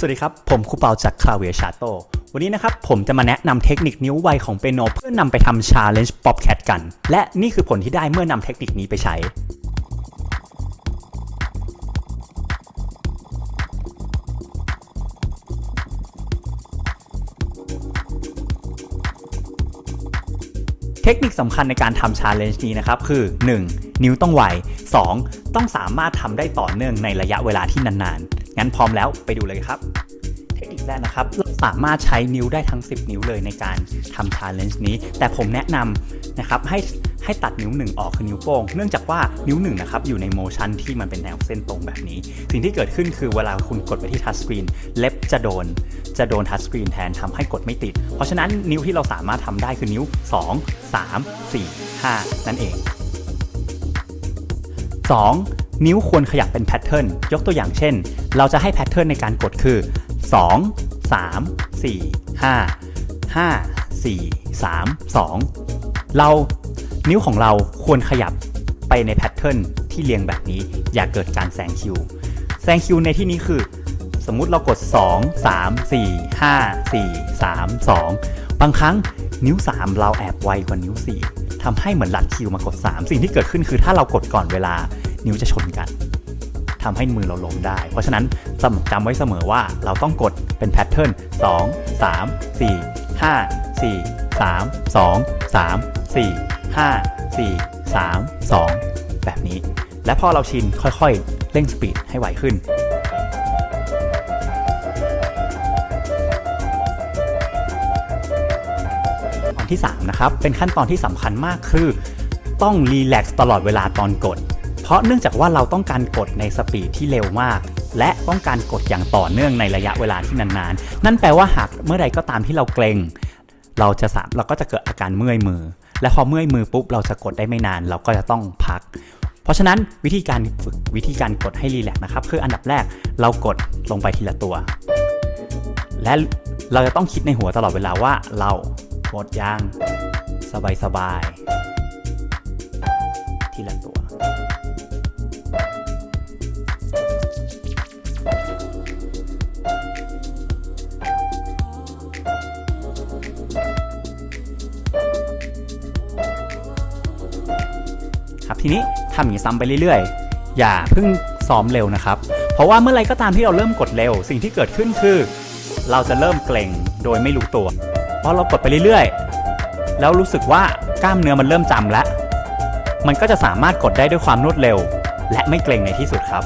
สวัสดีครับ ผมครูเปาจากคลาเวียชาโต วันนี้นะครับ ผมจะมาแนะนำเทคนิคนิ้วไวของเปโนเพื่อนำไปทำชาเลนจ์ป๊อปแคทกัน และนี่คือผลที่ได้เมื่อนำเทคนิคนี้ไปใช้ ทคนิคสำคัญในการทำชาเลนจ์นี้นะครับคือ 1. นิ้วต้องไว 2. ต้องสามารถทำได้ต่อเนื่องในระยะเวลาที่นานๆ งั้นพร้อมแล้วไปดูเลยครับ เทคนิคแรกนะครับ สามารถใช้นิ้วได้ทั้ง 10 นิ้วเลยในการทำ challenge นี้ แต่ผมแนะนำนะครับให้ให้ตัดนิ้วหนึ่งออกคือนิ้วโป้ง เนื่องจากว่านิ้วหนึ่งนะครับอยู่ในโมชันที่มันเป็นแนวเส้นตรงแบบนี้ สิ่งที่เกิดขึ้นคือเวลาคุณกดไปที่ทัชสกรีนเล็บจะโดน จะโดนทัชสกรีนแทนทำให้กดไม่ติด เพราะฉะนั้นนิ้วที่เราสามารถทำได้คือนิ้ว 2 3 4 5 นั่นเอง 2. นิ้วควรขยับเป็นแพทเทิร์นยกตัวอย่างเช่น เราจะให้แพทเทิร์นในการกดคือ 2 3 4 5 5 4 3 2 เรานิ้วของเราควรขยับไปในแพทเทิร์นที่เรียงแบบนี้ อย่าเกิดการแซงคิว แซงคิวในที่นี้คือ สมมุติเรากด 2 3 4 5 4 3 2 บางครั้งนิ้ว 3 เราแอบไวกว่านิ้ว 4ทำให้เหมือนลัดคิวมากด 3 สิ่งที่เกิดขึ้นคือถ้าเรากดก่อนเวลานิ้วจะชนกัน ทำให้มือเราล้มได้ เพราะฉะนั้นจำไว้เสมอว่าเราต้องกดเป็นแพทเทิร์น2 3 4 5 4 3 2 3 4 5 4 3 2 แบบนี้ และพอเราชินค่อยๆ เร่งสปีดให้ไวขึ้นตอนที่3นะครับเป็นขั้นตอนที่สำคัญมากคือ ต้องรีแลกซ์ตลอดเวลาตอนกด เพราะเนื่องจากว่าเราต้องการกดในสปีดที่เร็วมาก และต้องการกดอย่างต่อเนื่องในระยะเวลาที่นานๆ นั่นแปลว่าหากเมื่อใดก็ตามที่เราเกรงเราจะสามเราก็จะเกิดอาการเมื่อยมือ และพอเมื่อยมือปุ๊บเราจะกดได้ไม่นาน เราก็จะต้องพัก เพราะฉะนั้นวิธีการฝึกวิธีการกดให้รีแลกซ์นะครับคืออันดับแรกเรากดลงไปทีละตัว และเราจะต้องคิดในหัวตลอดเวลาว่าเราหมดยางสบายสบายๆทีละตัว ครับทีนี้ทำอย่างนี้ซ้ำไปเรื่อยๆ อย่าเพิ่งซ้อมเร็วนะครับ เพราะว่าเมื่อไรก็ตามที่เราเริ่มกดเร็ว สิ่งที่เกิดขึ้นคือ เราจะเริ่มเกร็งโดยไม่รู้ตัวเพราะเรากดไปเรื่อยๆ แล้วรู้สึกว่ากล้ามเนื้อมันเริ่มจำแล้วมันก็จะสามารถกดได้ด้วยความรวดเร็ว และไม่เกร็งในที่สุดครับ